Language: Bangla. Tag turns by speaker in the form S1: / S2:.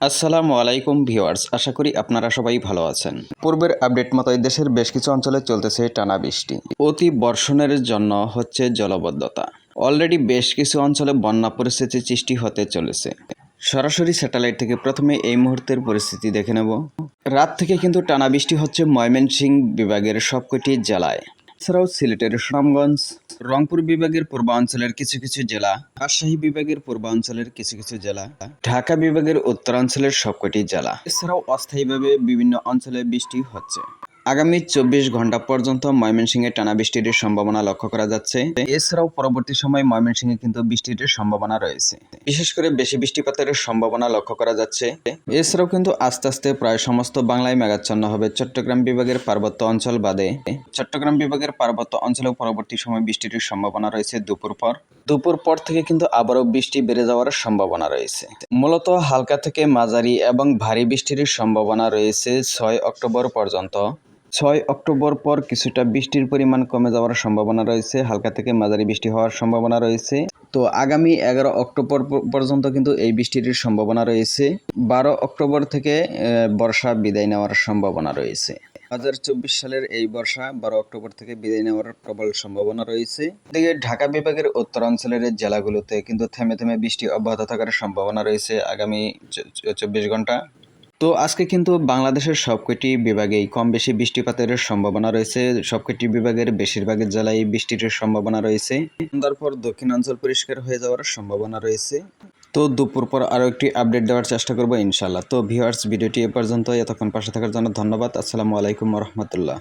S1: আসসালামু আলাইকুম ভিওয়ার্স আশা করি আপনারা সবাই ভালো আছেন। পূর্বের আপডেট মতোই দেশের বেশ কিছু অঞ্চলে চলতেছে টানা বৃষ্টি। অতি বর্ষণের জন্য হচ্ছে জলবদ্ধতা। অলরেডি বেশ কিছু অঞ্চলে বন্যা পরিস্থিতি সৃষ্টি হতে চলেছে। সরাসরি স্যাটেলাইট থেকে প্রথমে এই মুহূর্তের পরিস্থিতি দেখে নেব। রাত থেকে কিন্তু টানা বৃষ্টি হচ্ছে ময়মনসিংহ বিভাগের সবকটি জেলায়। এছাড়াও সিলেটের সুনামগঞ্জ, রংপুর বিভাগের পূর্বাঞ্চলের কিছু কিছু জেলা, রাজশাহী বিভাগের পূর্বাঞ্চলের কিছু কিছু জেলা, ঢাকা বিভাগের উত্তরাঞ্চলের সবকটি জেলা। এছাড়াও অস্থায়ীভাবে বিভিন্ন অঞ্চলে বৃষ্টি হচ্ছে। আগামী চব্বিশ ঘণ্টা পর্যন্ত ময়মনসিংহে টানা বৃষ্টির সম্ভাবনা লক্ষ্য করা যাচ্ছে। এছাড়াও পরবর্তী সময় ময়মনসিংহে কিন্তু বৃষ্টির সম্ভাবনা রয়েছে। বিশেষ করে বেশি বৃষ্টিপাতের সম্ভাবনা লক্ষ্য করা যাচ্ছে। এছাড়াও কিন্তু আস্তে আস্তে প্রায় সমস্ত বাংলায় মেঘাচ্ছন্ন হবে। চট্টগ্রাম বিভাগের পার্বত্য অঞ্চল বাদে চট্টগ্রাম বিভাগের পার্বত্য অঞ্চলেও পরবর্তী সময় বৃষ্টির সম্ভাবনা রয়েছে দুপুর পর। দুপুর পর থেকে কিন্তু আবারও বৃষ্টি বেড়ে যাওয়ার সম্ভাবনা রয়েছে। মূলত হালকা থেকে মাঝারি এবং ভারী বৃষ্টির সম্ভাবনা রয়েছে ছয় অক্টোবর পর্যন্ত। ছয় অক্টোবর পর কিছুটা বৃষ্টির পরিমাণ কমে যাওয়ার সম্ভাবনা রয়েছে। হালকা থেকে মাঝারি বৃষ্টি হওয়ার সম্ভাবনা রয়েছে। তো আগামী এগারো অক্টোবর পর্যন্ত কিন্তু এই বৃষ্টির সম্ভাবনা রয়েছে। বারো অক্টোবর থেকে বর্ষা বিদায় নেওয়ার সম্ভাবনা রয়েছে। চব্বিশ সালের এই বর্ষা বারো অক্টোবর থেকে বিদায় নেওয়ার প্রবল সম্ভাবনা রয়েছে। এদিকে ঢাকা বিভাগের উত্তরাঞ্চলের জেলাগুলোতে কিন্তু থেমে থেমে বৃষ্টি অব্যাহত থাকার সম্ভাবনা রয়েছে আগামী চব্বিশ ঘণ্টা। তো আজকে কিন্তু বাংলাদেশের সবকটি বিভাগেই কম বেশি বৃষ্টিপাতের সম্ভাবনা রয়েছে। সবকটি বিভাগের বেশিরভাগ জেলায় বৃষ্টির সম্ভাবনা রয়েছে। সন্ধ্যার পর দক্ষিণাঞ্চল পরিষ্কার হয়ে যাওয়ার সম্ভাবনা রয়েছে। তো দুপুর পর আরও একটি আপডেট দেওয়ার চেষ্টা করব ইনশাল্লাহ তো ভিউয়ার্স ভিডিওটি এ পর্যন্ত এতক্ষণ পাশে থাকার জন্য ধন্যবাদ। আসসালামু আলাইকুম রহমতুল্লাহ।